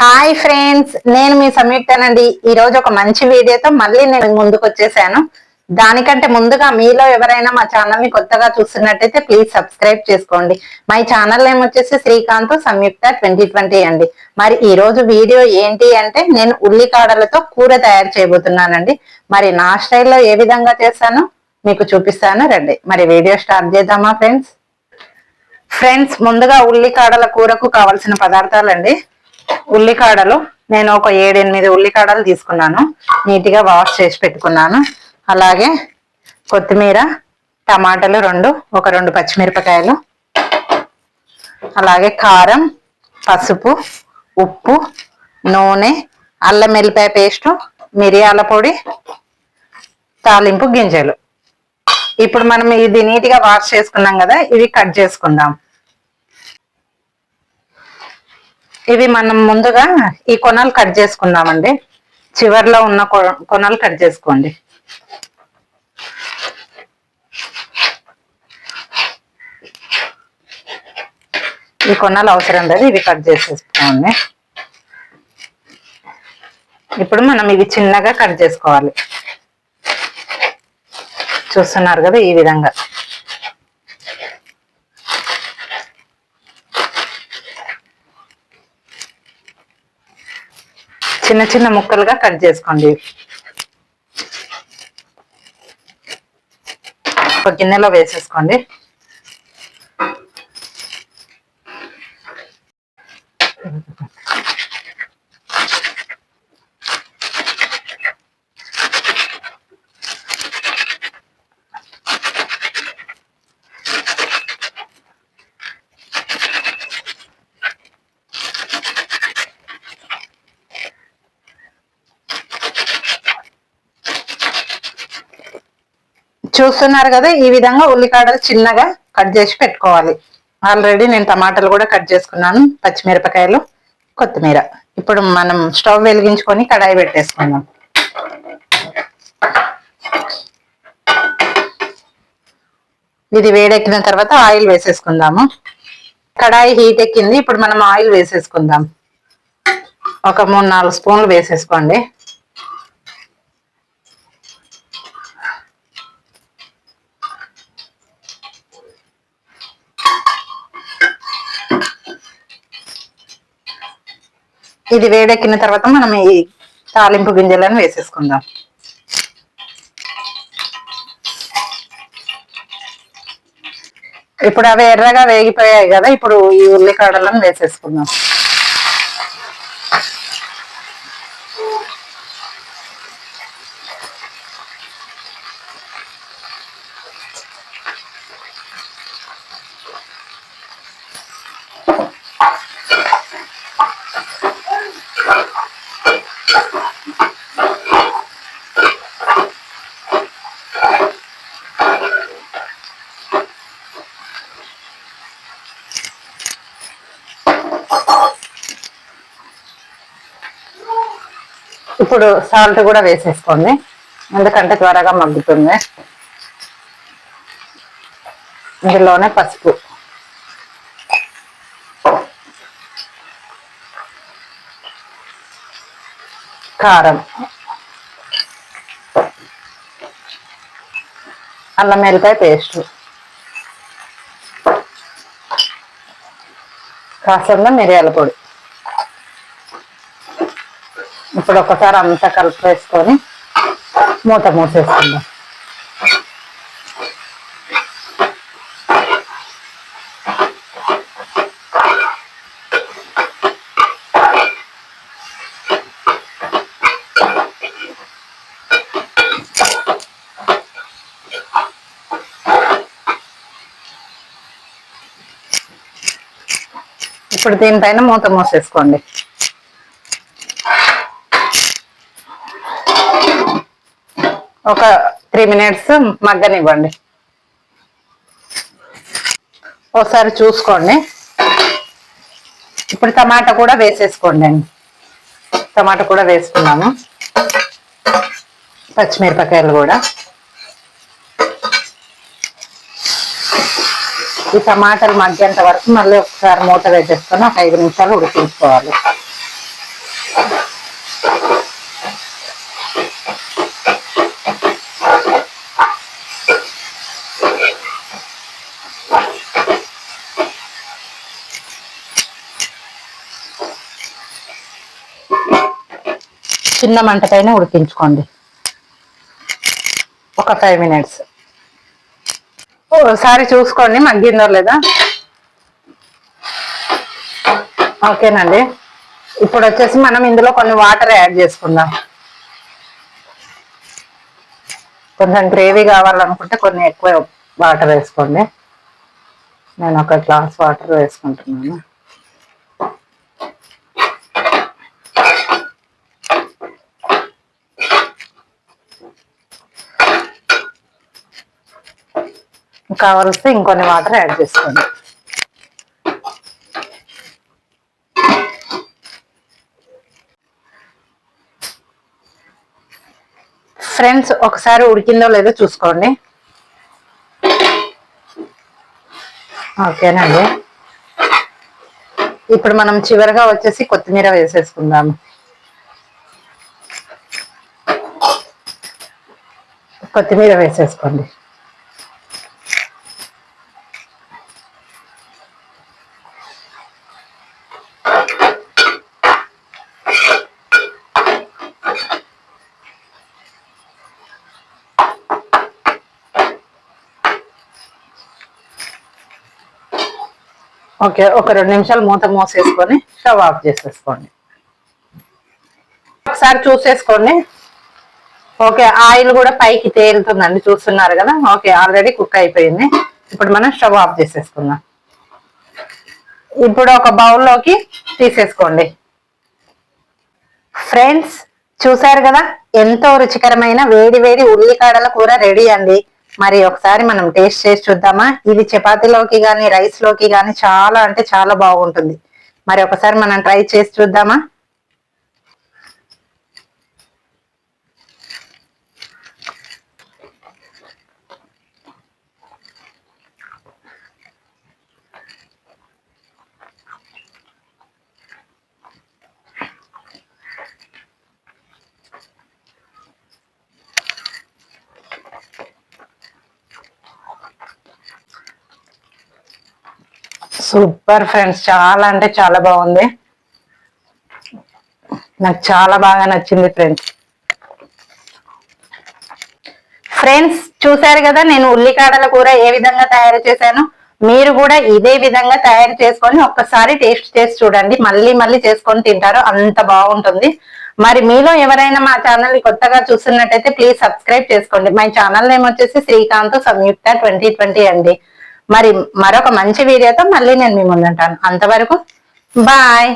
Hi friends నేను మీ సంయుక్తనండి ఈ రోజు ఒక మంచి వీడియోతో మళ్ళీ నేను ముందుకు వచ్చేసాను. దానికంటే ముందుగా మీలో ఎవరైనా మా ఛానల్ని కొత్తగా చూస్తున్నట్టయితే ప్లీజ్ సబ్స్క్రైబ్ చేసుకోండి. మా ఛానల్ నేమ్ వచ్చేసి శ్రీకాంత్ సంయుక్త ట్వంటీ ట్వంటీ అండి. మరి ఈ రోజు వీడియో ఏంటి అంటే నేను ఉల్లికాడలతో కూర తయారు చేయబోతున్నానండి. మరి నా స్టైల్లో ఏ విధంగా చేస్తానో మీకు చూపిస్తాను. రండి. మరి వీడియో స్టార్ట్ చేద్దామా ఫ్రెండ్స్ ఫ్రెండ్స్ ముందుగా ఉల్లికాడల కూరకు కావలసిన పదార్థాలండి. ఉల్లికాడలు. నేను ఒక ఏడెనిమిది ఉల్లికాడలు తీసుకున్నాను. నీట్గా వాష్ చేసి పెట్టుకున్నాను. అలాగే కొత్తిమీర టమాటాలు రెండు ఒక రెండు పచ్చిమిరపకాయలు. అలాగే కారం పసుపు ఉప్పు నూనె అల్లం వెల్లిపాయ పేస్టు మిరియాల పొడి తాలింపు గింజలు. ఇప్పుడు మనం ఇది నీట్గా వాష్ చేసుకున్నాం కదా ఇవి కట్ చేసుకుందాం. ఇవి మనం ముందుగా ఈ కొనలు కట్ చేసుకుందామండి. చివరిలో ఉన్న కొనలు కట్ చేసుకోండి. ఈ కొనలు అవసరం లేదు ఇవి కట్ చేసేసుకోండి. ఇప్పుడు మనం ఇవి చిన్నగా కట్ చేసుకోవాలి. చూస్తున్నారు కదా ఈ విధంగా. చిన్న చిన్న ముక్కలుగా కట్ చేసుకోండి. ఒక గిన్నెలో వేసేసుకోండి. చూస్తున్నారు కదా ఈ విధంగా ఉల్లికాడలు చిన్నగా కట్ చేసి పెట్టుకోవాలి. ఆల్రెడీ నేను టమాటాలు కూడా కట్ చేసుకున్నాను పచ్చిమిరపకాయలు కొత్తిమీర. ఇప్పుడు మనం స్టవ్ వెలిగించుకొని కడాయి పెట్టేసుకుందాం. ఇది వేడెక్కిన తర్వాత ఆయిల్ వేసేసుకుందాము. కడాయి హీట్ ఎక్కింది ఇప్పుడు మనం ఆయిల్ వేసేసుకుందాం. ఒక మూడు నాలుగు స్పూన్లు వేసేసుకోండి. ఇది వేడెక్కిన తర్వాత మనం ఈ తాలింపు గింజలను వేసేసుకుందాం. ఇప్పుడు అవి ఎర్రగా వేగిపోయాయి కదా ఇప్పుడు ఈ ఉల్లికాడలను వేసేసుకుందాం. ఇప్పుడు సాల్ట్ కూడా వేసేసుకోండి. ఎందుకంటే త్వరగా మగ్గుతుంది. ఇందులోనే పసుపు. కారం. అల్లం వెల్లిపాయ పేస్ట్. కాసంద మిరియాల పొడి. ఇప్పుడు ఒకసారి అంతా కలిపేసుకొని మూత మూసేసుకుందాం. ఇప్పుడు దీనిపైన మూత మూసేసుకోండి. ఒక త్రీ మినిట్స్ మగ్గనివ్వండి. ఒకసారి చూసుకోండి. ఇప్పుడు టమాటా కూడా వేసేసుకోండి అండి. టమాటా కూడా వేసుకున్నాము. పచ్చిమిరపకాయలు కూడా. ఈ టమాటాలు మగ్గేంత వరకు మళ్ళీ ఒకసారి మూత వేసేసుకొని ఒక ఐదు నిమిషాలు ఉడికించుకోవాలి. చిన్న మంటపైన ఉడికించుకోండి. ఒక ఫైవ్ మినిట్స్ ఒకసారి చూసుకోండి మగ్గిందో లేదా? ఓకేనండి. ఇప్పుడు వచ్చేసి మనం ఇందులో కొన్ని వాటర్ యాడ్ చేసుకుందాం. కొంచెం గ్రేవీ కావాలనుకుంటే కొన్ని ఎక్కువ వాటర్ వేసుకోండి. నేను ఒక గ్లాస్ వాటర్ వేసుకుంటున్నాను. కావలిస్తే ఇంకొన్ని వాటర్ యాడ్ చేసుకోండి. ఫ్రెండ్స్ ఒకసారి ఉడికిందో లేదో చూసుకోండి. ఓకేనండి. ఇప్పుడు మనం చివరిగా వచ్చేసి కొత్తిమీర వేసేసుకుందాము. కొత్తిమీర వేసేసుకోండి. ఓకే ఒక రెండు నిమిషాలు మూత మూసేసుకొని స్టవ్ ఆఫ్ చేసేసుకోండి. ఒకసారి చూసేసుకోండి. ఓకే ఆయిల్ కూడా పైకి తేలుతుందండి చూస్తున్నారు కదా? ఓకే ఆల్రెడీ కుక్ అయిపోయింది. ఇప్పుడు మనం స్టవ్ ఆఫ్ చేసేసుకుందాం. ఇప్పుడు ఒక బౌల్లోకి తీసేసుకోండి. ఫ్రెండ్స్ చూసారు కదా? ఎంతో రుచికరమైన వేడి వేడి ఉల్లికాడల కూర రెడీ అండి. మరి ఒకసారి మనం టేస్ట్ చేసి చూద్దామా? ఇది చపాతీలోకి కానీ రైస్లోకి కానీ చాలా అంటే చాలా బాగుంటుంది. మరి ఒకసారి మనం ట్రై చేసి చూద్దామా? Super friends. చాలా అంటే చాలా బాగుంది. నాకు చాలా బాగా నచ్చింది ఫ్రెండ్స్. ఫ్రెండ్స్ చూసారు కదా నేను ఉల్లికాడల కూర ఏ విధంగా తయారు చేశాను? మీరు కూడా ఇదే విధంగా తయారు చేసుకొని ఒక్కసారి టేస్ట్ చేసి చూడండి. మళ్ళీ మళ్ళీ చేసుకొని తింటారు. అంత బాగుంటుంది. మరి మీలో ఎవరైనా మా ఛానల్ కొత్తగా చూస్తున్నట్టయితే ప్లీజ్ సబ్స్క్రైబ్ చేసుకోండి. మా ఛానల్ నేమ్ వచ్చేసి శ్రీకాంత్ సంయుక్త ట్వంటీ ట్వంటీ అండి. మరి మరొక మంచి వీడియోతో మళ్ళీ నేను మీ ముందుంటాను. అంతవరకు బాయ్.